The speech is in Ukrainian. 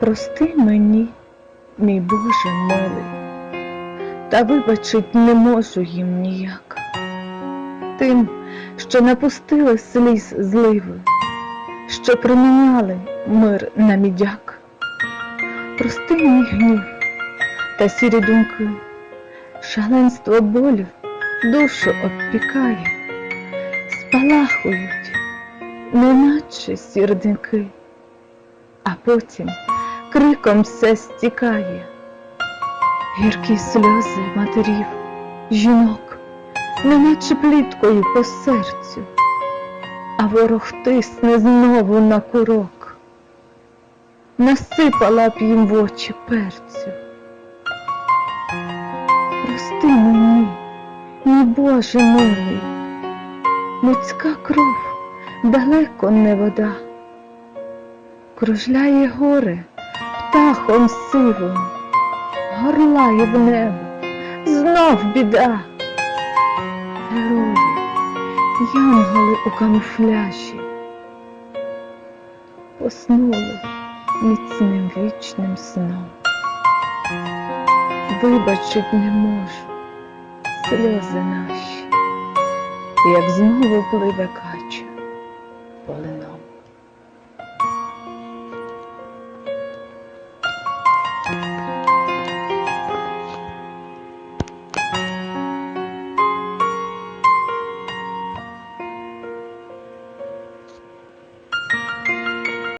Прости мені, мій Боже милий, та вибачить не можу їм ніяк. Тим, що напустили сліз зливи, що проміняли мир на мідяк. Прости мій гнів та сірі думки, шаленство болю душу обпікає, спалахують, неначе сірники, а потім криком все стікає. Гіркі сльози матерів, жінок, неначе пліткою по серцю, а ворог тисне знову на курок, насипала б їм в очі перцю. Прости мені, мій Боже милий, людська кров далеко не вода, кружляє горе птахом сивим, горлає в небо, знов біда. Герої, янголи у камуфляжі, поснули міцним вічним сном. Вибачить не можу сльози наші, як знову пливе поле